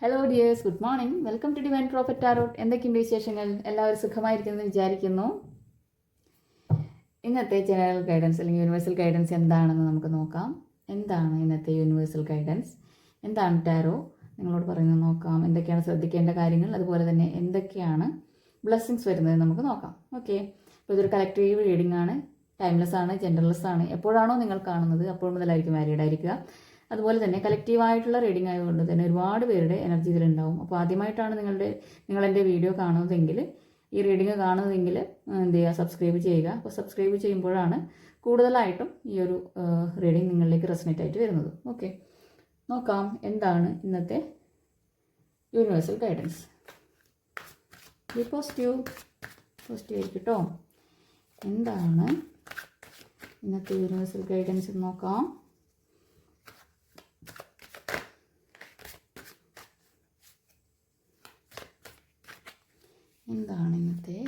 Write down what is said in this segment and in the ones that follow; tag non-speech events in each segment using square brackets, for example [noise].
Hello dears good morning welcome to divine prophet tarot എന്തൊക്കെയുണ്ട് വിശേഷങ്ങൾ? എല്ലാവരും സുഖമായിരിക്കുന്നു വിചാരിക്കുന്നു. ഇന്നത്തെ ജനറൽ ഗൈഡൻസ് അല്ലെങ്കിൽ യൂണിവേഴ്സൽ ഗൈഡൻസ് എന്താണെന്ന് നമുക്ക് നോക്കാം. എന്താണ് ഇന്നത്തെ യൂണിവേഴ്സൽ ഗൈഡൻസ് എന്താണ് ടാരോ നിങ്ങളോട് പറയുന്നത് നോക്കാം. എന്തൊക്കെയാണ് ശ്രദ്ധിക്കേണ്ട കാര്യങ്ങൾ? അതുപോലെ തന്നെ എന്തൊക്കെയാണ് ബ്ലെസ്സിങ്സ് വരുന്നത് നമുക്ക് നോക്കാം. ഓക്കെ അപ്പോൾ ഇതൊരു കളക്റ്റീവ് റീഡിംഗ് ആണ്. ടൈംലെസ് ആണ് ജെൻഡർലെസ് ആണ്. എപ്പോഴാണോ നിങ്ങൾ കാണുന്നത് അപ്പോൾ മുതലായിരിക്കും വാലിഡ് ആയിരിക്കുക. അതുപോലെ തന്നെ കലക്റ്റീവായിട്ടുള്ള റീഡിംഗ് ആയതുകൊണ്ട് തന്നെ ഒരുപാട് പേരുടെ എനർജി ഇതിലുണ്ടാവും. അപ്പോൾ ആദ്യമായിട്ടാണ് നിങ്ങളുടെ നിങ്ങളെന്റെ വീഡിയോ കാണുന്നതെങ്കിൽ ഈ റീഡിംഗ് കാണുന്നതെങ്കിൽ എന്ത് ചെയ്യുക? സബ്സ്ക്രൈബ് ചെയ്യുക. അപ്പോൾ സബ്സ്ക്രൈബ് ചെയ്യുമ്പോഴാണ് കൂടുതലായിട്ടും ഈ ഒരു റീഡിംഗ് നിങ്ങളിലേക്ക് റെസനേറ്റ് ആയിട്ട് വരുന്നത്. ഓക്കെ നോക്കാം എന്താണ് ഇന്നത്തെ universal guidance be positive positive ആയിരിക്കും എന്താണ് ഇന്നത്തെ യൂണിവേഴ്സൽ ഗൈഡൻസ് നോക്കാം. എന്താണ് ഇന്നത്തെ?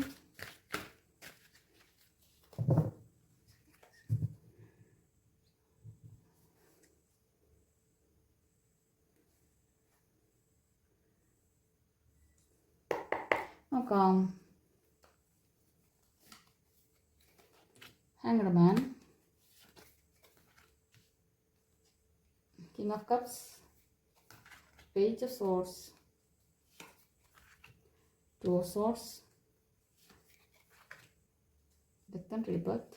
നോക്കാം. Hanged man king of cups page of swords two swords death and rebirth.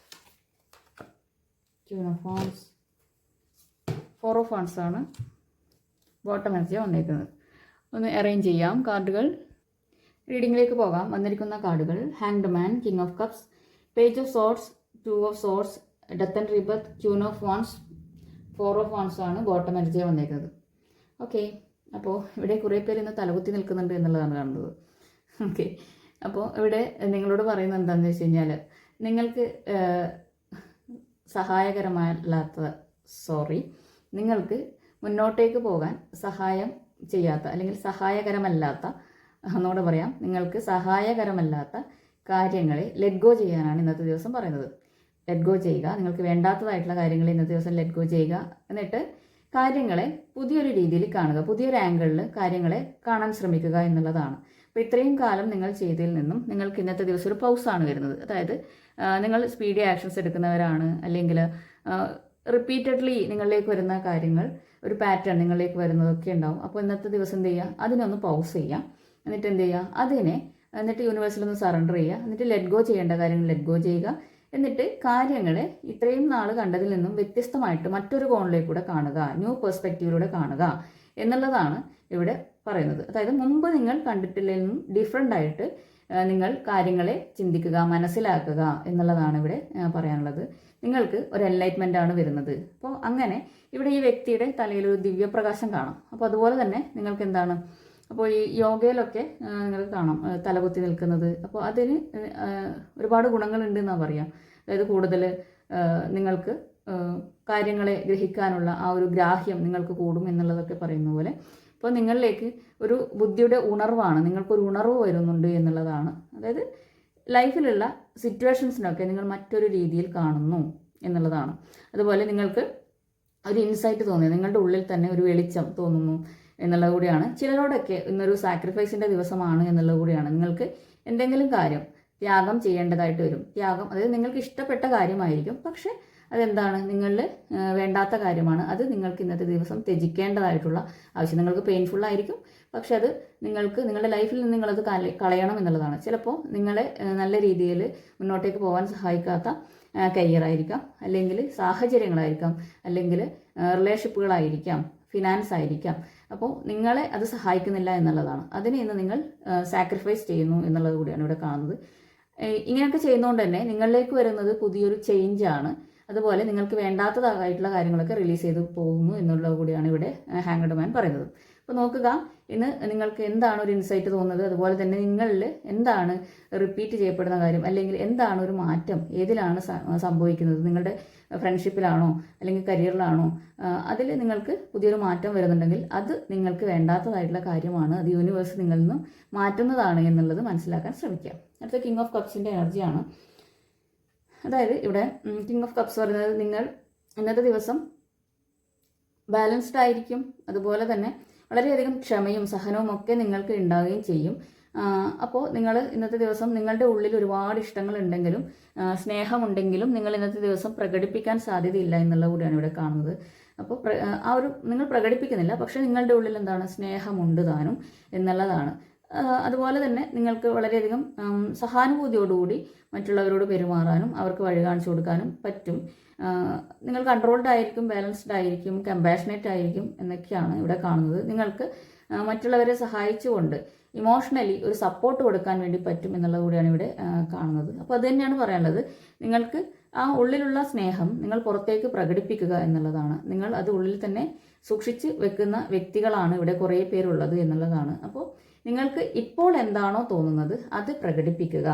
Queen of wands four of wands ആണ്. ബോട്ടം എനർജി വന്നേക്കുന്നത് ഒന്ന് അറേഞ്ച് ചെയ്യാം. കാർഡുകൾ. റീഡിങ്ങിലേക്ക് പോകാം. വന്നിരിക്കുന്ന കാർഡുകൾ. Hanged man king of cups page of swords two of swords death and rebirth queen of wands four of wands ആണ് ബോട്ടം എനർജി വന്നേക്കുന്നത്. ഓക്കെ അപ്പോൾ ഇവിടെ കുറേ പേര് ഇന്ന് തലകുത്തി നിൽക്കുന്നുണ്ട് എന്നുള്ളതാണ് കാണുന്നത്. ഓക്കെ. അപ്പോൾ ഇവിടെ നിങ്ങളോട് പറയുന്നത് എന്താണെന്ന് വെച്ച് കഴിഞ്ഞാൽ നിങ്ങൾക്ക് സഹായകരമല്ലാത്ത സോറി നിങ്ങൾക്ക് മുന്നോട്ടേക്ക് പോകാൻ സഹായം ചെയ്യാത്ത അല്ലെങ്കിൽ സഹായകരമല്ലാത്ത എന്നോട് പറയാം നിങ്ങൾക്ക് സഹായകരമല്ലാത്ത കാര്യങ്ങളെ ലെറ്റ് ഗോ ചെയ്യാനാണ് ഇന്നത്തെ ദിവസം പറയുന്നത്. ലെറ്റ് ഗോ ചെയ്യുക നിങ്ങൾക്ക് വേണ്ടാത്തതായിട്ടുള്ള കാര്യങ്ങളെ ഇന്നത്തെ ദിവസം ലെറ്റ് ഗോ ചെയ്യുക എന്നിട്ട് കാര്യങ്ങളെ പുതിയൊരു രീതിയിൽ കാണുക പുതിയൊരു ആംഗിളിൽ കാര്യങ്ങളെ കാണാൻ ശ്രമിക്കുക എന്നുള്ളതാണ്. അപ്പോൾ ഇത്രയും കാലം നിങ്ങൾ ചെയ്തതിൽ നിന്നും നിങ്ങൾക്ക് ഇന്നത്തെ ദിവസം ഒരു പൗസാണ് വരുന്നത്. അതായത് നിങ്ങൾ സ്പീഡി ആക്ഷൻസ് എടുക്കുന്നവരാണ് അല്ലെങ്കിൽ റിപ്പീറ്റഡ്ലി നിങ്ങളിലേക്ക് വരുന്ന കാര്യങ്ങൾ ഒരു പാറ്റേൺ നിങ്ങളിലേക്ക് വരുന്നതൊക്കെ ഉണ്ടാവും. അപ്പോൾ ഇന്നത്തെ ദിവസം എന്ത് ചെയ്യുക? അതിനൊന്ന് പൗസ് ചെയ്യാം എന്നിട്ട് എന്ത് ചെയ്യുക? അതിനെ എന്നിട്ട് യൂണിവേഴ്സിലൊന്ന് സറണ്ടർ ചെയ്യുക. എന്നിട്ട് ലെറ്റ് ഗോ ചെയ്യേണ്ട കാര്യങ്ങൾ ലെറ്റ് ഗോ ചെയ്യുക. എന്നിട്ട് കാര്യങ്ങളെ ഇത്രയും നാൾ കണ്ടതിൽ നിന്നും വ്യത്യസ്തമായിട്ട് മറ്റൊരു കോണിലേക്കൂടെ കാണുക. ന്യൂ പെർസ്പെക്റ്റീവിലൂടെ കാണുക. എന്നുള്ളതാണ് ഇവിടെ പറയുന്നത്. അതായത് മുമ്പ് നിങ്ങൾ കണ്ടിട്ടില്ല ഡിഫറെന്റ് ആയിട്ട് നിങ്ങൾ കാര്യങ്ങളെ ചിന്തിക്കുക മനസ്സിലാക്കുക എന്നുള്ളതാണ് ഇവിടെ പറയാനുള്ളത്. നിങ്ങൾക്ക് ഒരു എൻലൈറ്റ്മെന്റ് ആണ് വരുന്നത്. അപ്പോൾ അങ്ങനെ ഇവിടെ ഈ വ്യക്തിയുടെ തലയിൽ ഒരു ദിവ്യപ്രകാശം കാണാം. അപ്പോൾ അതുപോലെ തന്നെ നിങ്ങൾക്ക് എന്താണ്? അപ്പോൾ ഈ യോഗയിലൊക്കെ നിങ്ങൾക്ക് കാണാം തലകുത്തി നിൽക്കുന്നത്. അപ്പോൾ അതിന് ഒരുപാട് ഗുണങ്ങളുണ്ട് എന്നാണ് പറയാം. അതായത് കൂടുതൽ നിങ്ങൾക്ക് കാര്യങ്ങളെ ഗ്രഹിക്കാനുള്ള ആ ഒരു ഗ്രാഹ്യം നിങ്ങൾക്ക് കൂടും എന്നുള്ളതൊക്കെ പറയുന്ന പോലെ അപ്പോൾ നിങ്ങളിലേക്ക് ഒരു ബുദ്ധിയുടെ ഉണർവാണ് നിങ്ങൾക്കൊരു ഉണർവ് വരുന്നുണ്ട് എന്നുള്ളതാണ്. അതായത് ലൈഫിലുള്ള സിറ്റുവേഷൻസിനൊക്കെ നിങ്ങൾ മറ്റൊരു രീതിയിൽ കാണുന്നു എന്നുള്ളതാണ്. അതുപോലെ നിങ്ങൾക്ക് ഒരു ഇൻസൈറ്റ് തോന്നി നിങ്ങളുടെ ഉള്ളിൽ തന്നെ ഒരു വെളിച്ചം തോന്നുന്നു എന്നുള്ളത് കൂടിയാണ്. ചിലരോടൊക്കെ ഇന്നൊരു സാക്രിഫൈസിന്റെ ദിവസമാണ് എന്നുള്ളത് കൂടിയാണ്. നിങ്ങൾക്ക് എന്തെങ്കിലും കാര്യം ത്യാഗം ചെയ്യേണ്ടതായിട്ട് വരും. ത്യാഗം അതായത് നിങ്ങൾക്ക് ഇഷ്ടപ്പെട്ട കാര്യമായിരിക്കും. പക്ഷേ അതെന്താണ് നിങ്ങളിൽ വേണ്ടാത്ത കാര്യമാണ്. അത് നിങ്ങൾക്ക് ഇന്നത്തെ ദിവസം ത്യജിക്കേണ്ടതായിട്ടുള്ള ആവശ്യം. നിങ്ങൾക്ക് പെയിൻഫുൾ ആയിരിക്കും പക്ഷെ അത് നിങ്ങൾക്ക് നിങ്ങളുടെ ലൈഫിൽ നിന്ന് നിങ്ങളത് കളയണം എന്നുള്ളതാണ്. ചിലപ്പോൾ നിങ്ങളെ നല്ല രീതിയിൽ മുന്നോട്ടേക്ക് പോകാൻ സഹായിക്കാത്ത കരിയറായിരിക്കാം അല്ലെങ്കിൽ സാഹചര്യങ്ങളായിരിക്കാം അല്ലെങ്കിൽ റിലേഷൻഷിപ്പുകളായിരിക്കാം ഫിനാൻസ് ആയിരിക്കാം. അപ്പോൾ നിങ്ങളെ അത് സഹായിക്കുന്നില്ല എന്നുള്ളതാണ്. അതിനെ ഇന്ന് നിങ്ങൾ സാക്രിഫൈസ് ചെയ്യുന്നു എന്നുള്ളത് കൂടിയാണ് ഇവിടെ കാണുന്നത്. ഇങ്ങനെയൊക്കെ ചെയ്യുന്നതുകൊണ്ട് തന്നെ നിങ്ങളിലേക്ക് വരുന്നത് പുതിയൊരു ചേഞ്ചാണ് അതുപോലെ നിങ്ങൾക്ക് വേണ്ടാത്തതായിട്ടുള്ള കാര്യങ്ങളൊക്കെ റിലീസ് ചെയ്ത് പോകുന്നു എന്നുള്ളത് കൂടിയാണ് ഇവിടെ ഹാങ്ഡ് മാൻ പറയുന്നത്. അപ്പോൾ നോക്കുക ഇന്ന് നിങ്ങൾക്ക് എന്താണ് ഒരു ഇൻസൈറ്റ് തോന്നുന്നത്? അതുപോലെ തന്നെ നിങ്ങളിൽ എന്താണ് റിപ്പീറ്റ് ചെയ്യപ്പെടുന്ന കാര്യം? അല്ലെങ്കിൽ എന്താണ് ഒരു മാറ്റം? ഏതിലാണ് സംഭവിക്കുന്നത്? നിങ്ങളുടെ ഫ്രണ്ട്ഷിപ്പിലാണോ അല്ലെങ്കിൽ കരിയറിലാണോ അതിൽ നിങ്ങൾക്ക് പുതിയൊരു മാറ്റം വരുന്നുണ്ടെങ്കിൽ അത് നിങ്ങൾക്ക് വേണ്ടാത്തതായിട്ടുള്ള കാര്യമാണ്. അത് യൂണിവേഴ്സ് നിങ്ങളിൽ നിന്നും മാറ്റുന്നതാണ് എന്നുള്ളത് മനസ്സിലാക്കാൻ ശ്രമിക്കുക. അടുത്ത കിങ് ഓഫ് കപ്സിന്റെ എനർജിയാണ് അതായത് ഇവിടെ കിങ് ഓഫ് കപ്സ് പറയുന്നത് നിങ്ങൾ ഇന്നത്തെ ദിവസം ബാലൻസ്ഡ് ആയിരിക്കും. അതുപോലെ തന്നെ വളരെയധികം ക്ഷമയും സഹനവും ഒക്കെ നിങ്ങൾക്ക് ഉണ്ടാവുകയും ചെയ്യും. അപ്പോൾ നിങ്ങൾ ഇന്നത്തെ ദിവസം നിങ്ങളുടെ ഉള്ളിൽ ഒരുപാട് ആ, സ്നേഹമുണ്ടെങ്കിലും നിങ്ങൾ ഇന്നത്തെ ദിവസം പ്രകടിപ്പിക്കാൻ സാധ്യതയില്ല എന്നുള്ള കൂടിയാണ് ഇവിടെ കാണുന്നത്. അപ്പോൾ ആ ഒരു നിങ്ങൾ പ്രകടിപ്പിക്കുന്നില്ല പക്ഷേ നിങ്ങളുടെ ഉള്ളിൽ എന്താണ്? സ്നേഹമുണ്ട് താനും എന്നുള്ളതാണ്. അതുപോലെ തന്നെ നിങ്ങൾക്ക് വളരെയധികം സഹാനുഭൂതിയോടുകൂടി മറ്റുള്ളവരോട് പെരുമാറാനും അവർക്ക് വഴി കാണിച്ചു കൊടുക്കാനും പറ്റും. നിങ്ങൾ കൺട്രോൾഡ് ആയിരിക്കും ബാലൻസ്ഡ് ആയിരിക്കും കമ്പാഷനേറ്റ് ആയിരിക്കും എന്നൊക്കെയാണ് ഇവിടെ കാണുന്നത്. നിങ്ങൾക്ക് മറ്റുള്ളവരെ സഹായിച്ചുകൊണ്ട് ഇമോഷണലി ഒരു സപ്പോർട്ട് കൊടുക്കാൻ വേണ്ടി പറ്റും എന്നുള്ളത് കൂടിയാണ് ഇവിടെ കാണുന്നത്. അപ്പോൾ അത് തന്നെയാണ് പറയാനുള്ളത്. നിങ്ങൾക്ക് ആ ഉള്ളിലുള്ള സ്നേഹം നിങ്ങൾ പുറത്തേക്ക് പ്രകടിപ്പിക്കുക എന്നുള്ളതാണ്. നിങ്ങൾ അത് ഉള്ളിൽ തന്നെ സൂക്ഷിച്ച് വെക്കുന്ന വ്യക്തികളാണ് ഇവിടെ കുറേ പേരുള്ളത് എന്നുള്ളതാണ്. അപ്പോൾ നിങ്ങൾക്ക് ഇപ്പോൾ എന്താണോ തോന്നുന്നത് അത് പ്രകടിപ്പിക്കുക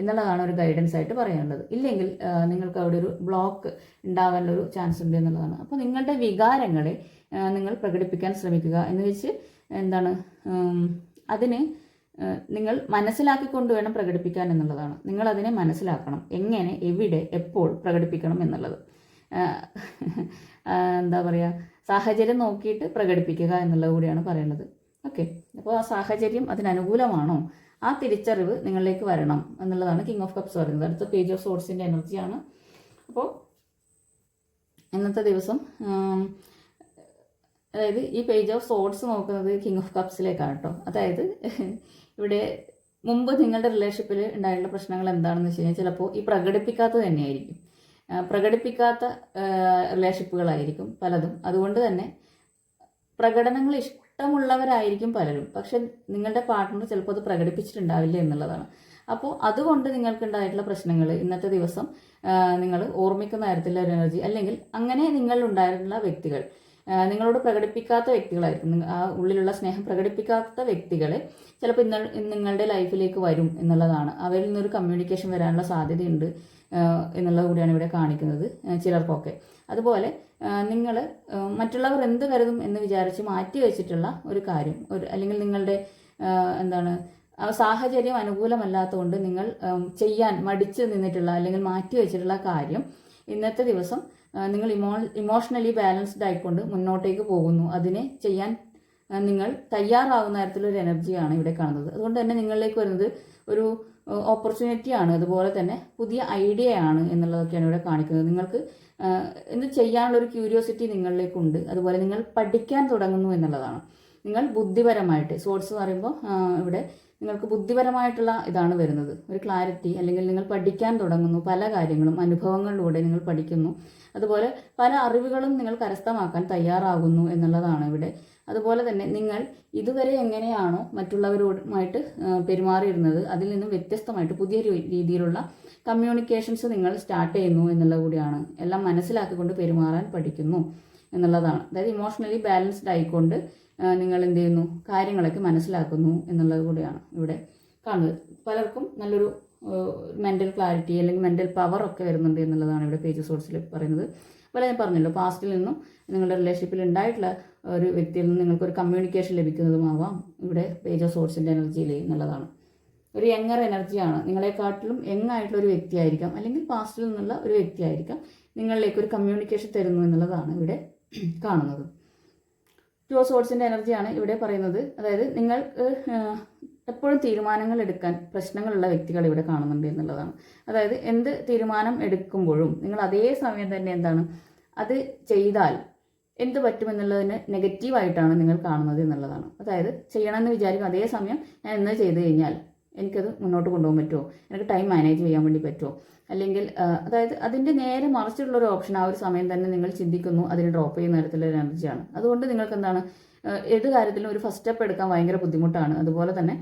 എന്നുള്ളതാണ് ഒരു ഗൈഡൻസ് ആയിട്ട് പറയാനുള്ളത്. ഇല്ലെങ്കിൽ നിങ്ങൾക്ക് അവിടെ ഒരു ബ്ലോക്ക് ഉണ്ടാകാനുള്ള ഒരു ചാൻസ് ഉണ്ട് എന്നുള്ളതാണ്. അപ്പോൾ നിങ്ങളുടെ വികാരങ്ങളെ നിങ്ങൾ പ്രകടിപ്പിക്കാൻ ശ്രമിക്കുക എന്ന് വെച്ച് എന്താണ് അതിന് നിങ്ങൾ മനസ്സിലാക്കിക്കൊണ്ട് വേണം പ്രകടിപ്പിക്കാൻ എന്നുള്ളതാണ്. നിങ്ങൾ അതിനെ മനസ്സിലാക്കണം. എങ്ങനെ എവിടെ എപ്പോൾ പ്രകടിപ്പിക്കണം എന്നുള്ളത്. എന്താ പറയുക സാഹചര്യം നോക്കിയിട്ട് പ്രകടിപ്പിക്കുക എന്നുള്ളത് കൂടിയാണ് പറയുന്നത് ഓക്കെ അപ്പോൾ ആ സാഹചര്യം അതിനനുകൂലമാണോ? ആ തിരിച്ചറിവ് നിങ്ങളിലേക്ക് വരണം എന്നുള്ളതാണ് കിങ് ഓഫ് കപ്സ് പറയുന്നത്. അടുത്ത പേജ് ഓഫ് സോഴ്സിന്റെ എനർജിയാണ് അപ്പോൾ ഇന്നത്തെ ദിവസം അതായത് ഈ പേജ് ഓഫ് സോഡ്സ് നോക്കുന്നത് കിങ് ഓഫ് കപ്സിലേക്കാണ് കേട്ടോ അതായത് [laughs] ഇവിടെ മുമ്പ് നിങ്ങളുടെ റിലേഷൻഷിപ്പിൽ ഉണ്ടായിട്ടുള്ള പ്രശ്നങ്ങൾ എന്താണെന്ന് വെച്ച് കഴിഞ്ഞാൽ ചിലപ്പോൾ ഈ പ്രകടിപ്പിക്കാത്തത് തന്നെയായിരിക്കും. പ്രകടിപ്പിക്കാത്ത റിലേഷൻഷിപ്പുകളായിരിക്കും പലതും. അതുകൊണ്ട് തന്നെ പ്രകടനങ്ങൾ ഇഷ്ടമുള്ളവരായിരിക്കും പലരും. പക്ഷെ നിങ്ങളുടെ പാർട്ട്ണർ ചിലപ്പോൾ അത് പ്രകടിപ്പിച്ചിട്ടുണ്ടാവില്ല എന്നുള്ളതാണ്. അപ്പോൾ അതുകൊണ്ട് നിങ്ങൾക്കുണ്ടായിട്ടുള്ള പ്രശ്നങ്ങൾ ഇന്നത്തെ ദിവസം നിങ്ങൾ ഓർമ്മിക്കുന്ന തരത്തിലുള്ള ഒരു എനർജി അല്ലെങ്കിൽ അങ്ങനെ നിങ്ങളിലുണ്ടായിട്ടുള്ള വ്യക്തികൾ നിങ്ങളോട് പ്രകടിപ്പിക്കാത്ത വ്യക്തികളായിരിക്കും. ആ ഉള്ളിലുള്ള സ്നേഹം പ്രകടിപ്പിക്കാത്ത വ്യക്തികളെ ചിലപ്പോൾ ഇന്ന നിങ്ങളുടെ ലൈഫിലേക്ക് വരും എന്നുള്ളതാണ്. അവരിൽ നിന്നൊരു കമ്മ്യൂണിക്കേഷൻ വരാനുള്ള സാധ്യതയുണ്ട്. എന്നുള്ളത് കൂടിയാണ് ഇവിടെ കാണിക്കുന്നത് ചിലർക്കൊക്കെ. അതുപോലെ നിങ്ങൾ മറ്റുള്ളവർ എന്ത് കരുതും എന്ന് വിചാരിച്ച് മാറ്റി വെച്ചിട്ടുള്ള ഒരു കാര്യം ഒരു അല്ലെങ്കിൽ നിങ്ങളുടെ എന്താണ് സാഹചര്യം അനുകൂലമല്ലാത്തതുകൊണ്ട് നിങ്ങൾ ചെയ്യാൻ മടിച്ച് നിന്നിട്ടുള്ള അല്ലെങ്കിൽ മാറ്റി വെച്ചിട്ടുള്ള കാര്യം ഇന്നത്തെ ദിവസം നിങ്ങൾ ഇമോ ഇമോഷണലി ബാലൻസ്ഡ് ആയിക്കൊണ്ട് മുന്നോട്ടേക്ക് പോകുന്നു. അതിനെ ചെയ്യാൻ നിങ്ങൾ തയ്യാറാവുന്ന തരത്തിലൊരു എനർജിയാണ് ഇവിടെ കാണുന്നത്. അതുകൊണ്ട് തന്നെ നിങ്ങളിലേക്ക് വരുന്നത് ഒരു ഓപ്പർച്യൂണിറ്റിയാണ് അതുപോലെ തന്നെ പുതിയ ഐഡിയ ആണ് എന്നുള്ളതൊക്കെയാണ് ഇവിടെ കാണിക്കുന്നത്. നിങ്ങൾക്ക് എന്ത് ചെയ്യാനുള്ള ഒരു ക്യൂരിയോസിറ്റി നിങ്ങളിലേക്കുണ്ട്. അതുപോലെ നിങ്ങൾ പഠിക്കാൻ തുടങ്ങുന്നു എന്നുള്ളതാണ്. നിങ്ങൾ ബുദ്ധിപരമായിട്ട് സോഴ്സ് എന്ന് പറയുമ്പോൾ ഇവിടെ നിങ്ങൾക്ക് ബുദ്ധിപരമായിട്ടുള്ള ഇതാണ് വരുന്നത്. ഒരു ക്ലാരിറ്റി അല്ലെങ്കിൽ നിങ്ങൾ പഠിക്കാൻ തുടങ്ങുന്നു. പല കാര്യങ്ങളും അനുഭവങ്ങളിലൂടെ നിങ്ങൾ പഠിക്കുന്നു. അതുപോലെ പല അറിവുകളും നിങ്ങൾ കരസ്ഥമാക്കാൻ തയ്യാറാകുന്നു എന്നുള്ളതാണ് ഇവിടെ. അതുപോലെ തന്നെ നിങ്ങൾ ഇതുവരെ എങ്ങനെയാണോ മറ്റുള്ളവരോടുമായിട്ട് പെരുമാറിയിരുന്നത് അതിൽ നിന്നും വ്യത്യസ്തമായിട്ട് പുതിയ രീതിയിലുള്ള കമ്മ്യൂണിക്കേഷൻസ് നിങ്ങൾ സ്റ്റാർട്ട് ചെയ്യുന്നു എന്നുള്ളത് കൂടിയാണ്. എല്ലാം മനസ്സിലാക്കിക്കൊണ്ട് പെരുമാറാൻ പഠിക്കുന്നു. എന്നുള്ളതാണ്. അതായത് ഇമോഷണലി ബാലൻസ്ഡ് ആയിക്കൊണ്ട് നിങ്ങൾ എന്ത് ചെയ്യുന്നു? കാര്യങ്ങളൊക്കെ മനസ്സിലാക്കുന്നു എന്നുള്ളത് കൂടിയാണ് ഇവിടെ കാണുന്നത്. പലർക്കും നല്ലൊരു മെന്റൽ ക്ലാരിറ്റി അല്ലെങ്കിൽ മെന്റൽ പവർ ഒക്കെ വരുന്നുണ്ട് എന്നുള്ളതാണ് ഇവിടെ പേജ് സോഴ്സിൽ പറയുന്നത്. അതുപോലെ ഞാൻ പറഞ്ഞല്ലോ പാസ്റ്റിൽ നിന്നും നിങ്ങളുടെ റിലേഷൻഷിപ്പിൽ ഉണ്ടായിട്ടുള്ള ഒരു വ്യക്തിയിൽ നിന്ന് നിങ്ങൾക്ക് ഒരു കമ്മ്യൂണിക്കേഷൻ ലഭിക്കുന്നതുമാവാം ഇവിടെ പേജ് ഓഫ് സോഴ്സിന്റെ എനർജിയിൽ എന്നുള്ളതാണ്. ഒരു യങ്ങർ എനർജിയാണ് നിങ്ങളെക്കാട്ടിലും യങ് ആയിട്ടുള്ള ഒരു വ്യക്തിയായിരിക്കാം. അല്ലെങ്കിൽ പാസ്റ്റിൽ നിന്നുള്ള ഒരു വ്യക്തിയായിരിക്കാം. നിങ്ങളിലേക്ക് ഒരു കമ്മ്യൂണിക്കേഷൻ തരുന്നു എന്നുള്ളതാണ് ഇവിടെ കാണുന്നത്. ടു ഓഫ് സോഴ്സിന്റെ എനർജിയാണ് ഇവിടെ പറയുന്നത്. അതായത് നിങ്ങൾ എപ്പോഴും തീരുമാനങ്ങൾ എടുക്കാൻ പ്രശ്നങ്ങളുള്ള വ്യക്തികൾ ഇവിടെ കാണുന്നുണ്ട് എന്നുള്ളതാണ്. അതായത് എന്ത് തീരുമാനം എടുക്കുമ്പോഴും നിങ്ങൾ അതേ സമയം തന്നെ എന്താണ്? അത് ചെയ്താൽ എന്ത് പറ്റുമെന്നുള്ളതിന് നെഗറ്റീവായിട്ടാണ് നിങ്ങൾ കാണുന്നത് എന്നുള്ളതാണ്. അതായത് ചെയ്യണമെന്ന് വിചാരിക്കും അതേ സമയം ഞാൻ എന്ന് ചെയ്തു കഴിഞ്ഞാൽ എനിക്കത് മുന്നോട്ട് കൊണ്ടുപോകാൻ പറ്റുമോ? എനിക്ക് ടൈം മാനേജ് ചെയ്യാൻ വേണ്ടി പറ്റുമോ? അല്ലെങ്കിൽ അതായത് അതിന്റെ നേരെ മറിച്ചിട്ടുള്ള ഒരു ഓപ്ഷൻ ആ ഒരു സമയം തന്നെ നിങ്ങൾ ചിന്തിക്കുന്നു അതിന് ഡ്രോപ്പ് ചെയ്യുന്ന തരത്തിലുള്ള എനർജിയാണ് അതുകൊണ്ട് നിങ്ങൾക്ക് എന്താണ് ഏത് കാര്യത്തിലും ഒരു ഫസ്റ്റ് സ്റ്റെപ്പ് എടുക്കാൻ ഭയങ്കര ബുദ്ധിമുട്ടാണ്. അതുപോലെ തന്നെ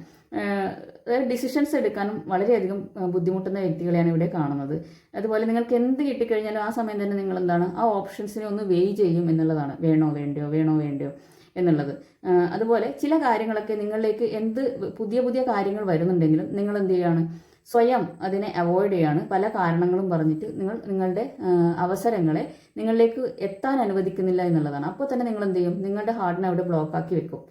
ഡിസിഷൻസ് എടുക്കാനും വളരെയധികം ബുദ്ധിമുട്ടുന്ന വ്യക്തികളെയാണ് ഇവിടെ കാണുന്നത്. അതുപോലെ നിങ്ങൾക്ക് എന്ത് കിട്ടിക്കഴിഞ്ഞാലും ആ സമയം തന്നെ നിങ്ങൾ എന്താണ് ആ ഓപ്ഷൻസിനെ ഒന്ന് വെയ് ചെയ്യും എന്നുള്ളതാണ്. വേണോ വേണ്ടയോ വേണോ വേണ്ടയോ. എന്നുള്ളത്. അതുപോലെ ചില കാര്യങ്ങളൊക്കെ നിങ്ങളിലേക്ക് എന്ത് പുതിയ പുതിയ കാര്യങ്ങൾ വരുന്നുണ്ടെങ്കിലും നിങ്ങൾ എന്ത് ചെയ്യാണ്? സ്വയം അതിനെ അവോയ്ഡ് ചെയ്യാണ്. പല കാരണങ്ങളും പറഞ്ഞിട്ട് നിങ്ങൾ നിങ്ങളുടെ അവസരങ്ങളെ നിങ്ങളിലേക്ക് എത്താൻ അനുവദിക്കുന്നില്ല എന്നുള്ളതാണ്. അപ്പോൾ തന്നെ നിങ്ങൾ എന്ത് ചെയ്യും? നിങ്ങളുടെ ഹാർട്ടിനെ അവിടെ ബ്ലോക്ക് ആക്കി വെക്കും.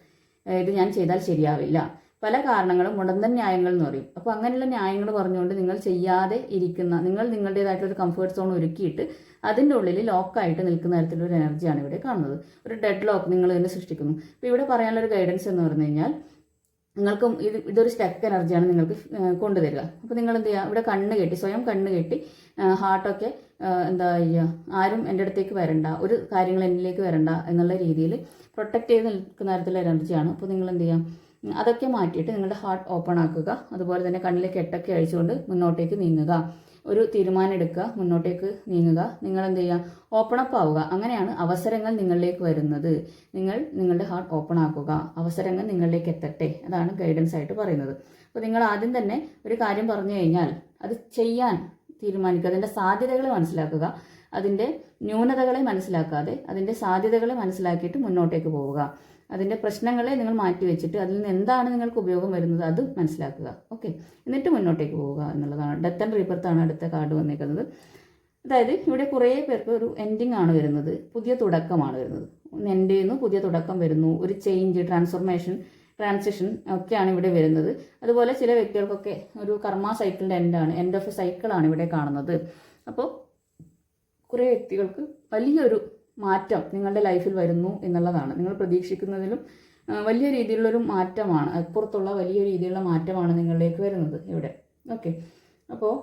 ഇത് ഞാൻ ചെയ്താൽ ശരിയാവില്ല. പല കാരണങ്ങളും മുടന്തൻ ന്യായങ്ങൾ എന്ന് പറയും. അപ്പോൾ അങ്ങനെയുള്ള ന്യായങ്ങൾ പറഞ്ഞുകൊണ്ട് നിങ്ങൾ ചെയ്യാതെ ഇരിക്കുന്ന നിങ്ങൾ നിങ്ങളുടേതായിട്ടൊരു കംഫർട്ട് സോൺ ഒരുക്കിയിട്ട് അതിന്റെ ഉള്ളിൽ ലോക്കായിട്ട് നിൽക്കുന്ന തരത്തിലുള്ള ഒരു എനർജിയാണ് ഇവിടെ കാണുന്നത്. ഒരു ഡെഡ് ലോക്ക് നിങ്ങൾ തന്നെ സൃഷ്ടിക്കുന്നു. അപ്പോൾ ഇവിടെ പറയാനുള്ള ഒരു ഗൈഡൻസ് എന്ന് പറഞ്ഞു കഴിഞ്ഞാൽ നിങ്ങൾക്ക് ഇത് ഇതൊരു സ്റ്റക്ക് എനർജിയാണ് നിങ്ങൾക്ക് കൊണ്ടുതരിക. അപ്പോൾ നിങ്ങൾ എന്ത് ചെയ്യുക ഇവിടെ കണ്ണ് കെട്ടി സ്വയം കണ്ണ് കെട്ടി ഹാർട്ടൊക്കെ എന്താ ചെയ്യുക ആരും എന്റെ അടുത്തേക്ക് വരണ്ട ഒരു കാര്യങ്ങൾ എന്നിലേക്ക് വരണ്ട എന്നുള്ള രീതിയിൽ പ്രൊട്ടക്റ്റ് ചെയ്ത് നിൽക്കുന്ന തരത്തിലുള്ള എനർജിയാണ് അപ്പോൾ നിങ്ങൾ എന്ത് ചെയ്യാം ഉം, അതൊക്കെ മാറ്റിയിട്ട് നിങ്ങളുടെ ഹാർട്ട് ഓപ്പൺ ആക്കുക. അതുപോലെ തന്നെ കണ്ണിലെ കെട്ടൊക്കെ അഴിച്ചുകൊണ്ട് മുന്നോട്ടേക്ക് നീങ്ങുക. ഒരു തീരുമാനം എടുക്കുക മുന്നോട്ടേക്ക് നീങ്ങുക. നിങ്ങൾ എന്ത് ചെയ്യുക? ഓപ്പൺ അപ്പ് ആവുക. അങ്ങനെയാണ് അവസരങ്ങൾ നിങ്ങളിലേക്ക് വരുന്നത്. നിങ്ങൾ നിങ്ങളുടെ ഹാർട്ട് ഓപ്പൺ ആക്കുക. അവസരങ്ങൾ നിങ്ങളിലേക്ക് എത്തട്ടെ. അതാണ് ഗൈഡൻസ് ആയിട്ട് പറയുന്നത്. അപ്പോൾ നിങ്ങൾ ആദ്യം തന്നെ ഒരു കാര്യം പറഞ്ഞു കഴിഞ്ഞാൽ അത് ചെയ്യാൻ തീരുമാനിക്കുക. അതിന്റെ സാധ്യതകളെ മനസ്സിലാക്കുക. അതിന്റെ ന്യൂനതകളെ മനസ്സിലാക്കാതെ അതിന്റെ സാധ്യതകളെ മനസ്സിലാക്കിയിട്ട് മുന്നോട്ടേക്ക് പോവുക. അതിന്റെ പ്രശ്നങ്ങളെ നിങ്ങൾ മാറ്റി വെച്ചിട്ട് അതിൽ നിന്ന് എന്താണ് നിങ്ങൾക്ക് ഉപയോഗം വരുന്നത് അത് മനസ്സിലാക്കുക. ഓക്കെ എന്നിട്ട് മുന്നോട്ടേക്ക് പോവുക എന്നുള്ളതാണ്. ഡെത്ത് ആൻഡ് റീബർത്താണ് അടുത്ത കാർഡ് വന്നിരിക്കുന്നത് അതായത് ഇവിടെ കുറേ പേർക്ക് ഒരു എൻഡിങ് ആണ് വരുന്നത്. പുതിയ തുടക്കമാണ് വരുന്നത്. എൻഡ് ചെയ്യുന്നു പുതിയ തുടക്കം വരുന്നു. ഒരു ചേഞ്ച് ട്രാൻസ്ഫോർമേഷൻ ട്രാൻസിഷൻ ഒക്കെയാണ് ഇവിടെ വരുന്നത്. അതുപോലെ ചില വ്യക്തികൾക്കൊക്കെ ഒരു കർമ്മ സൈക്കിളിന്റെ എൻഡാണ് എൻഡ് ഓഫ് സൈക്കിളാണ് ഇവിടെ കാണുന്നത്. അപ്പോൾ കുറേ വ്യക്തികൾക്ക് വലിയൊരു മാറ്റം നിങ്ങളുടെ ലൈഫിൽ വരുന്നു എന്നുള്ളതാണ്. നിങ്ങൾ പ്രതീക്ഷിക്കുന്നതിലും വലിയ രീതിയിലുള്ളൊരു മാറ്റമാണ് അപ്പുറത്തുള്ള വലിയ രീതിയിലുള്ള മാറ്റമാണ് നിങ്ങളിലേക്ക് വരുന്നത് ഇവിടെ. ഓക്കെ അപ്പോൾ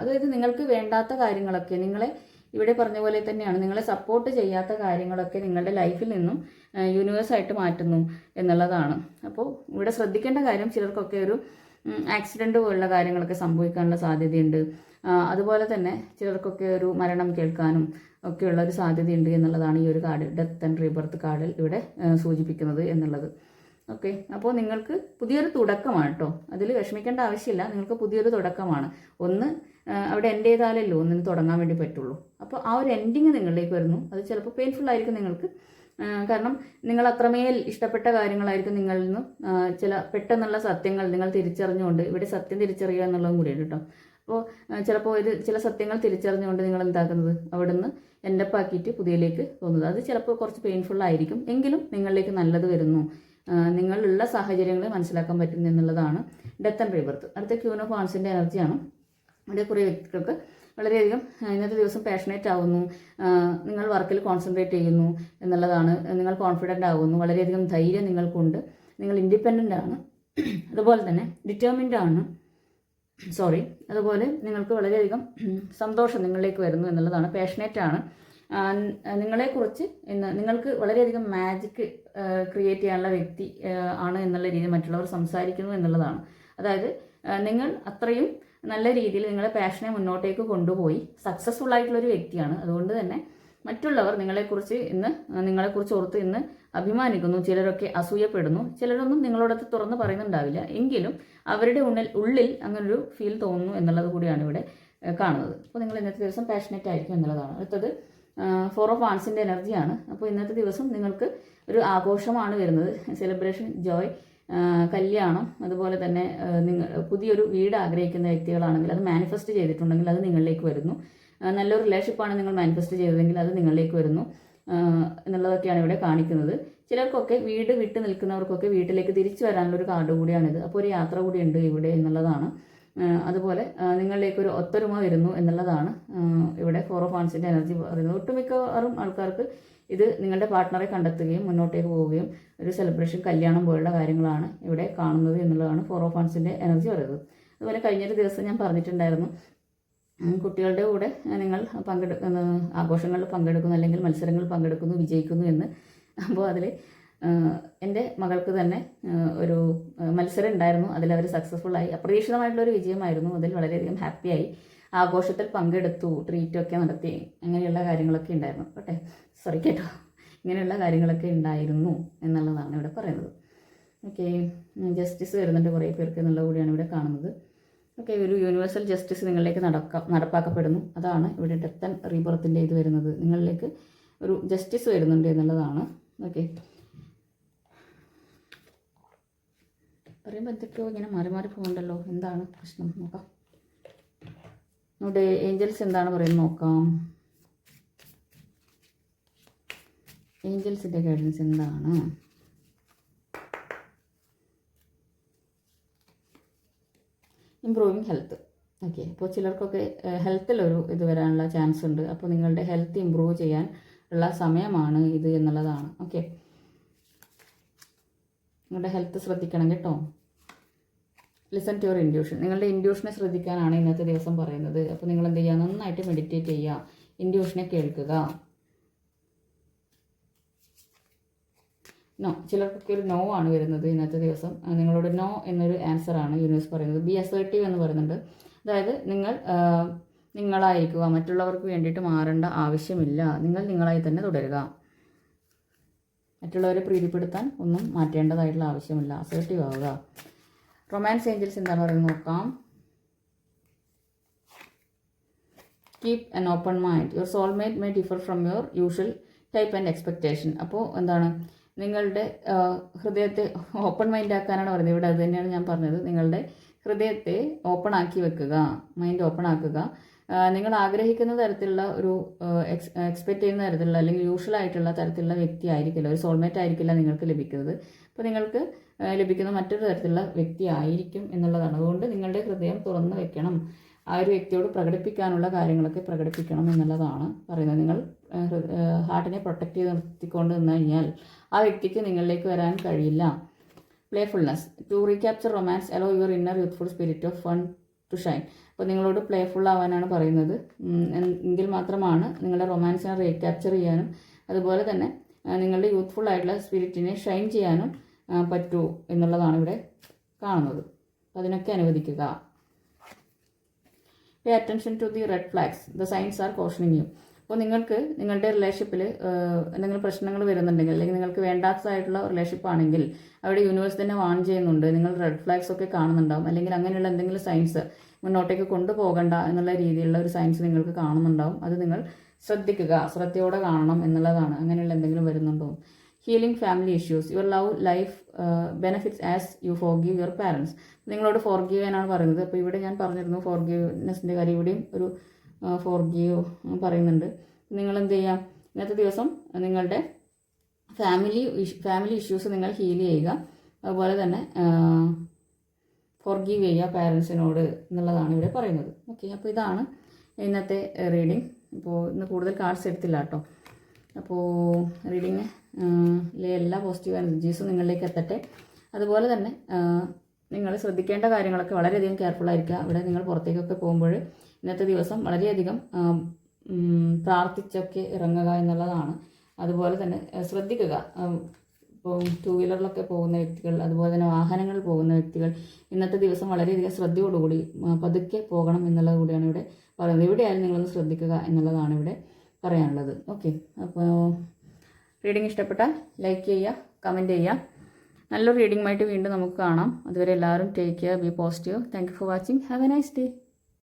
അതായത് നിങ്ങൾക്ക് വേണ്ടാത്ത കാര്യങ്ങളൊക്കെ നിങ്ങളെ ഇവിടെ പറഞ്ഞ പോലെ തന്നെയാണ് നിങ്ങളെ സപ്പോർട്ട് ചെയ്യാത്ത കാര്യങ്ങളൊക്കെ നിങ്ങളുടെ ലൈഫിൽ നിന്നും യൂണിവേഴ്സായിട്ട് മാറ്റുന്നു എന്നുള്ളതാണ്. അപ്പോൾ ഇവിടെ ശ്രദ്ധിക്കേണ്ട കാര്യം ചിലർക്കൊക്കെ ഒരു ആക്സിഡന്റ് പോലുള്ള കാര്യങ്ങളൊക്കെ സംഭവിക്കാനുള്ള സാധ്യതയുണ്ട്. അതുപോലെ തന്നെ ചിലർക്കൊക്കെ ഒരു മരണം കേൾക്കാനും ഒക്കെയുള്ള ഒരു സാധ്യതയുണ്ട് എന്നുള്ളതാണ് ഈ ഒരു കാർഡ് ഡെത്ത് ആൻഡ് റീബർത്ത് കാർഡിൽ ഇവിടെ സൂചിപ്പിക്കുന്നത് എന്നുള്ളത്. ഓക്കെ അപ്പോൾ നിങ്ങൾക്ക് പുതിയൊരു തുടക്കമാണ് കേട്ടോ അതിൽ വിഷമിക്കേണ്ട ആവശ്യമില്ല നിങ്ങൾക്ക് പുതിയൊരു തുടക്കമാണ്. ഒന്ന് അവിടെ എൻഡ് ചെയ്താലല്ലോ ഒന്നിന് തുടങ്ങാൻ വേണ്ടി പറ്റുള്ളൂ. അപ്പോൾ ആ ഒരു എൻഡിങ് നിങ്ങളിലേക്ക് വരുന്നു. അത് ചിലപ്പോൾ പെയിൻഫുൾ ആയിരിക്കും നിങ്ങൾക്ക്. കാരണം നിങ്ങൾ അത്രമേൽ ഇഷ്ടപ്പെട്ട കാര്യങ്ങളായിരിക്കും നിങ്ങളിൽ നിന്നും ചില പെട്ടെന്നുള്ള സത്യങ്ങൾ നിങ്ങൾ തിരിച്ചറിഞ്ഞുകൊണ്ട് ഇവിടെ സത്യം തിരിച്ചറിയുക എന്നുള്ളതും കൂടിയാണ് കേട്ടോ. അപ്പോൾ ചിലപ്പോൾ ഇത് ചില സത്യങ്ങൾ തിരിച്ചറിഞ്ഞുകൊണ്ട് നിങ്ങൾ എന്താക്കുന്നത്? അവിടുന്ന് എൻഡപ്പാക്കിയിട്ട് പുതിയയിലേക്ക് പോകുന്നത്. അത് ചിലപ്പോൾ കുറച്ച് പെയിൻഫുൾ ആയിരിക്കും. എങ്കിലും നിങ്ങളിലേക്ക് നല്ലത് വരുന്നു. നിങ്ങളുള്ള സാഹചര്യങ്ങളെ മനസ്സിലാക്കാൻ പറ്റുന്നു എന്നുള്ളതാണ് ഡെത്ത് ആൻഡ് റീബർത്ത് അടുത്ത ക്യൂൻ ഓഫ് ആൺസിന്റെ എനർജിയാണ് ഇവിടെ കുറേ വ്യക്തികൾക്ക് വളരെയധികം ഇന്നത്തെ ദിവസം പാഷനേറ്റ് ആവുന്നു നിങ്ങൾ വർക്കിൽ കോൺസെൻട്രേറ്റ് ചെയ്യുന്നു എന്നുള്ളതാണ് നിങ്ങൾ കോൺഫിഡന്റ് ആവുന്നു വളരെയധികം ധൈര്യം നിങ്ങൾക്കുണ്ട്. നിങ്ങൾ ഇൻഡിപെൻഡന്റ് ആണ്. അതുപോലെ തന്നെ ഡിറ്റർമിൻഡ് ആണ്. സോറി അതുപോലെ നിങ്ങൾക്ക് വളരെയധികം സന്തോഷം നിങ്ങളിലേക്ക് വരുന്നു എന്നുള്ളതാണ്. പാഷനേറ്റ് ആണ്. നിങ്ങളെക്കുറിച്ച് ഇന്ന് നിങ്ങൾക്ക് വളരെയധികം മാജിക് ക്രിയേറ്റ് ചെയ്യാനുള്ള വ്യക്തി ആണ് എന്നുള്ള രീതിയിൽ മറ്റുള്ളവർ സംസാരിക്കുന്നു എന്നുള്ളതാണ്. അതായത് നിങ്ങൾ അത്രയും നല്ല രീതിയിൽ നിങ്ങളുടെ പാഷനെ മുന്നോട്ടേക്ക് കൊണ്ടുപോയി സക്സസ്ഫുൾ ആയിട്ടുള്ളൊരു വ്യക്തിയാണ്. അതുകൊണ്ട് തന്നെ മറ്റുള്ളവർ നിങ്ങളെക്കുറിച്ച് ഇന്ന് നിങ്ങളെക്കുറിച്ച് ഓർത്ത് ഇന്ന് അഭിമാനിക്കുന്നു. ചിലരൊക്കെ അസൂയപ്പെടുന്നു. ചിലരൊന്നും നിങ്ങളോടത്ത് തുറന്ന് പറയുന്നുണ്ടാവില്ല. എങ്കിലും അവരുടെ ഉള്ളിൽ ഉള്ളിൽ അങ്ങനൊരു ഫീൽ തോന്നുന്നു എന്നുള്ളത് കൂടിയാണ് ഇവിടെ കാണുന്നത്. അപ്പോൾ നിങ്ങൾ ഇന്നത്തെ ദിവസം പാഷനറ്റ് ആയിരിക്കും എന്നുള്ളതാണ്. അടുത്തത് ഫോർ ഓഫ് ആൺസിന്റെ എനർജിയാണ് അപ്പോൾ ഇന്നത്തെ ദിവസം നിങ്ങൾക്ക് ഒരു ആഘോഷമാണ് വരുന്നത്. സെലിബ്രേഷൻ ജോയ് കല്യാണം അതുപോലെ തന്നെ നിങ്ങൾ പുതിയൊരു വീട് ആഗ്രഹിക്കുന്ന വ്യക്തികളാണെങ്കിൽ അത് മാനിഫെസ്റ്റ് ചെയ്തിട്ടുണ്ടെങ്കിൽ അത് നിങ്ങളിലേക്ക് വരുന്നു. നല്ലൊരു റിലേഷൻഷിപ്പാണ് നിങ്ങൾ മാനിഫെസ്റ്റ് ചെയ്തതെങ്കിൽ അത് നിങ്ങളിലേക്ക് വരുന്നു. എന്നുള്ളതൊക്കെയാണ് ഇവിടെ കാണിക്കുന്നത്. ചിലർക്കൊക്കെ വീട് വിട്ട് നിൽക്കുന്നവർക്കൊക്കെ വീട്ടിലേക്ക് തിരിച്ചു വരാനുള്ള ഒരു കാർഡ് കൂടിയാണിത്. അപ്പോൾ ഒരു യാത്ര കൂടി ഉണ്ട് ഇവിടെ എന്നുള്ളതാണ്. അതുപോലെ നിങ്ങളിലേക്ക് ഒരു ഒത്തൊരുമ വരുന്നു എന്നുള്ളതാണ് ഇവിടെ ഫോർ ഓഫ് ഹാൻസിന്റെ എനർജി പറയുന്നത്. ഒട്ടുമിക്കവാറും ആൾക്കാർക്ക് ഇത് നിങ്ങളുടെ പാർട്ട്ണറെ കണ്ടെത്തുകയും മുന്നോട്ടേക്ക് പോവുകയും ഒരു സെലിബ്രേഷൻ കല്യാണം പോലുള്ള കാര്യങ്ങളാണ് ഇവിടെ കാണുന്നത് എന്നുള്ളതാണ് ഫോർ ഓഫ് ഹാൻസിന്റെ എനർജി പറയുന്നത്. അതുപോലെ കഴിഞ്ഞൊരു ദിവസം ഞാൻ പറഞ്ഞിട്ടുണ്ടായിരുന്നു കുട്ടികളുടെ കൂടെ നിങ്ങൾ പങ്കെടുക്കുന്ന ആഘോഷങ്ങളിൽ പങ്കെടുക്കുന്നു അല്ലെങ്കിൽ മത്സരങ്ങളിൽ പങ്കെടുക്കുന്നു വിജയിക്കുന്നു എന്ന്. അപ്പോൾ അതിൽ എന്റെ മകൾക്ക് തന്നെ ഒരു മത്സരം ഉണ്ടായിരുന്നു അതിൽ അവർ സക്സസ്ഫുൾ ആയി. അപ്രതീക്ഷിതമായിട്ടുള്ള ഒരു വിജയമായിരുന്നു. അതിൽ വളരെയധികം ഹാപ്പിയായി ആഘോഷത്തിൽ പങ്കെടുത്തു ട്രീറ്റൊക്കെ നടത്തി. അങ്ങനെയുള്ള കാര്യങ്ങളൊക്കെ ഉണ്ടായിരുന്നു. ഓട്ടെ സോറി കേട്ടോ. ഇങ്ങനെയുള്ള കാര്യങ്ങളൊക്കെ ഉണ്ടായിരുന്നു എന്നുള്ളതാണ് ഇവിടെ പറയുന്നത്. ഓക്കെ. ജസ്റ്റിസ് വരുന്നുണ്ട് കുറേ പേർക്ക് എന്നുള്ള കൂടിയാണ് ഇവിടെ കാണുന്നത്. ഓക്കെ. ഒരു യൂണിവേഴ്സൽ ജസ്റ്റിസ് നിങ്ങളിലേക്ക് നടക്ക നടപ്പാക്കപ്പെടുന്നു. അതാണ് ഇവിടെ ഡെത്ത് ആൻഡ് റീബർത്തിന്റെ ഇത് വരുന്നത്. നിങ്ങളിലേക്ക് ഒരു ജസ്റ്റിസ് വരുന്നുണ്ട് എന്നുള്ളതാണ്. ഓക്കെ. പറയുമ്പോൾ എന്തൊക്കെയോ ഇങ്ങനെ മാറി മാറി പോകുന്നുണ്ടല്ലോ എന്താണ് പ്രശ്നം? നോക്കാം. നമ്മുടെ ഏഞ്ചൽസ് എന്താണ് പറയുന്നത്? നോക്കാം. ഏഞ്ചൽസിന്റെ ഗൈഡൻസ് എന്താണ്? ഇമ്പ്രൂവിങ് ഹെൽത്ത് ഓക്കെ അപ്പോൾ ചിലർക്കൊക്കെ ഹെൽത്തിലൊരു ഇത് വരാനുള്ള ചാൻസ് ഉണ്ട്. അപ്പോൾ നിങ്ങളുടെ ഹെൽത്ത് ഇമ്പ്രൂവ് ചെയ്യാൻ ഉള്ള സമയമാണ് ഇത് എന്നുള്ളതാണ്. ഓക്കെ നിങ്ങളുടെ ഹെൽത്ത് ശ്രദ്ധിക്കണം കേട്ടോ. ലിസൺ ടു യുവർ ഇൻഡ്യൂഷൻ നിങ്ങളുടെ ഇൻഡ്യൂഷനെ ശ്രദ്ധിക്കാനാണ് ഇന്നത്തെ ദിവസം പറയുന്നത്. അപ്പോൾ നിങ്ങൾ എന്ത് ചെയ്യുക? നന്നായിട്ട് മെഡിറ്റേറ്റ് ചെയ്യുക. ഇൻഡ്യൂഷനെ കേൾക്കുക. നോ ചിലർക്കൊക്കെ ഒരു നോ ആണ് വരുന്നത് ഇന്നത്തെ ദിവസം. നിങ്ങളോട് നോ എന്നൊരു ആൻസർ ആണ് യൂണിവേഴ്സ് പറയുന്നത്. ബി അസേർട്ടീവ് എന്ന് പറയുന്നുണ്ട്. അതായത് നിങ്ങൾ നിങ്ങളായിരിക്കുക. മറ്റുള്ളവർക്ക് വേണ്ടിയിട്ട് മാറേണ്ട ആവശ്യമില്ല. നിങ്ങൾ നിങ്ങളായി തന്നെ തുടരുക. മറ്റുള്ളവരെ പ്രീതിപ്പെടുത്താൻ ഒന്നും മാറ്റേണ്ടതായിട്ടുള്ള ആവശ്യമില്ല. അസേർട്ടീവ് ആവുക. റൊമാൻസ് ഏഞ്ചൽസ് എന്താണ് പറയുന്നത് നോക്കാം. Keep an open mind your soulmate may differ from your usual type and expectation അപ്പോൾ എന്താണ്? നിങ്ങളുടെ ഹൃദയത്തെ ഓപ്പൺ മൈൻഡ് ആക്കാനാണ് പറയുന്നത്. ഇവിടെ അത് തന്നെയാണ് ഞാൻ പറഞ്ഞത്. നിങ്ങളുടെ ഹൃദയത്തെ ഓപ്പൺ ആക്കി വെക്കുക മൈൻഡ് ഓപ്പൺ ആക്കുക. നിങ്ങൾ ആഗ്രഹിക്കുന്ന തരത്തിലുള്ള ഒരു എക്സ് എക്സ്പെക്റ്റ് ചെയ്യുന്ന തരത്തിലുള്ള അല്ലെങ്കിൽ യൂഷ്വൽ ആയിട്ടുള്ള തരത്തിലുള്ള വ്യക്തി ആയിരിക്കില്ല ഒരു സോൾമേറ്റ് ആയിരിക്കില്ല നിങ്ങൾക്ക് ലഭിക്കുന്നത്. അപ്പോൾ നിങ്ങൾക്ക് ലഭിക്കുന്ന മറ്റൊരു തരത്തിലുള്ള വ്യക്തി ആയിരിക്കും എന്നുള്ളതാണ്. അതുകൊണ്ട് നിങ്ങളുടെ ഹൃദയം തുറന്നു വെക്കണം. ആ ഒരു വ്യക്തിയോട് പ്രകടിപ്പിക്കാനുള്ള കാര്യങ്ങളൊക്കെ പ്രകടിപ്പിക്കണം എന്നുള്ളതാണ് പറയുന്നത്. നിങ്ങൾ ഹാർട്ടിനെ പ്രൊട്ടക്റ്റ് ചെയ്ത് നിർത്തിക്കൊണ്ട് നിന്ന് കഴിഞ്ഞാൽ ആ വ്യക്തിക്ക് നിങ്ങളിലേക്ക് വരാൻ കഴിയില്ല. Playfulness to recapture romance allow your inner youthful spirit of fun to shine അപ്പോൾ നിങ്ങളോട് പ്ലേഫുൾ ആവാനാണ് പറയുന്നത്. എങ്കിൽ മാത്രമാണ് നിങ്ങളുടെ റൊമാൻസിനെ റീക്യാപ്ചർ ചെയ്യാനും അതുപോലെ തന്നെ നിങ്ങളുടെ യൂത്ത്ഫുൾ ആയിട്ടുള്ള സ്പിരിറ്റിനെ ഷൈൻ ചെയ്യാനും പറ്റൂ എന്നുള്ളതാണ് ഇവിടെ കാണുന്നത്. അതിനൊക്കെ അനുവദിക്കുക. Pay attention to the red flags the signs are cautioning you അപ്പോൾ നിങ്ങൾക്ക് നിങ്ങളുടെ റിലേഷൻഷിപ്പിൽ എന്തെങ്കിലും പ്രശ്നങ്ങൾ വരുന്നുണ്ടെങ്കിൽ അല്ലെങ്കിൽ നിങ്ങൾക്ക് വേണ്ടാത്തതായിട്ടുള്ള റിലേഷൻഷിപ്പ് ആണെങ്കിൽ അവിടെ യൂണിവേഴ്സ് തന്നെ വാൺ ചെയ്യുന്നുണ്ട്. നിങ്ങൾ റെഡ് ഫ്ലാഗ്സ് ഒക്കെ കാണുന്നുണ്ടാവും. അല്ലെങ്കിൽ അങ്ങനെയുള്ള എന്തെങ്കിലും സയൻസ് മുന്നോട്ടേക്ക് കൊണ്ടുപോകണ്ട എന്നുള്ള രീതിയിലുള്ള ഒരു സയൻസ് നിങ്ങൾക്ക് കാണുന്നുണ്ടാവും. അത് നിങ്ങൾ ശ്രദ്ധിക്കുക. ശ്രദ്ധയോടെ കാണണം എന്നുള്ളതാണ്. അങ്ങനെയുള്ള എന്തെങ്കിലും വരുന്നുണ്ടോ? Healing family issues your love life benefits as you for give your parents നിങ്ങളോട് ഫോർ ഗീവ് ചെയ്യാനാണ് പറയുന്നത്. അപ്പോൾ ഇവിടെ ഞാൻ പറഞ്ഞിരുന്നു ഫോർ ഗീവ്നെസ്സിന്റെ കാര്യം ഇവിടെയും ഒരു ഫോർ ജിയോ പറയുന്നുണ്ട്. നിങ്ങൾ എന്ത് ചെയ്യാം? ഇന്നത്തെ ദിവസം നിങ്ങളുടെ ഫാമിലി ഫാമിലി ഇഷ്യൂസ് നിങ്ങൾ ഹീൽ ചെയ്യുക. അതുപോലെ തന്നെ ഫോർ ഫോർഗീവ് ചെയ്യുക പാരൻസിനോട് എന്നുള്ളതാണ് ഇവിടെ പറയുന്നത്. ഓക്കെ അപ്പോൾ ഇതാണ് ഇന്നത്തെ റീഡിങ് അപ്പോൾ ഇന്ന് കൂടുതൽ കാർഡ്സ് എടുത്തില്ല കേട്ടോ അപ്പോൾ റീഡിങ് എല്ലാ പോസിറ്റീവ് എനർജീസും നിങ്ങളിലേക്ക് എത്തട്ടെ. അതുപോലെ തന്നെ നിങ്ങൾ ശ്രദ്ധിക്കേണ്ട കാര്യങ്ങളൊക്കെ വളരെയധികം കെയർഫുൾ ആയിരിക്കുക. അവിടെ നിങ്ങൾ പുറത്തേക്കൊക്കെ പോകുമ്പോൾ ഇന്നത്തെ ദിവസം വളരെയധികം പ്രാർത്ഥിച്ചൊക്കെ ഇറങ്ങുക എന്നുള്ളതാണ്. അതുപോലെ തന്നെ ശ്രദ്ധിക്കുക. ഇപ്പോൾ ടൂ വീലറിലൊക്കെ പോകുന്ന വ്യക്തികൾ അതുപോലെ തന്നെ വാഹനങ്ങളിൽ പോകുന്ന വ്യക്തികൾ ഇന്നത്തെ ദിവസം വളരെയധികം ശ്രദ്ധയോടുകൂടി പതുക്കെ പോകണം എന്നുള്ളത് കൂടിയാണ് ഇവിടെ പറയുന്നത്. എവിടെയായാലും നിങ്ങളൊന്ന് ശ്രദ്ധിക്കുക എന്നുള്ളതാണ് ഇവിടെ പറയാനുള്ളത്. ഓക്കെ അപ്പോൾ റീഡിംഗ് ഇഷ്ടപ്പെട്ടാൽ ലൈക്ക് ചെയ്യുക കമന്റ് ചെയ്യുക. നല്ലൊരു റീഡിംഗുമായിട്ട് വീണ്ടും നമുക്ക് കാണാം. അതുവരെ എല്ലാവരും take care be positive thank you for watching have a nice day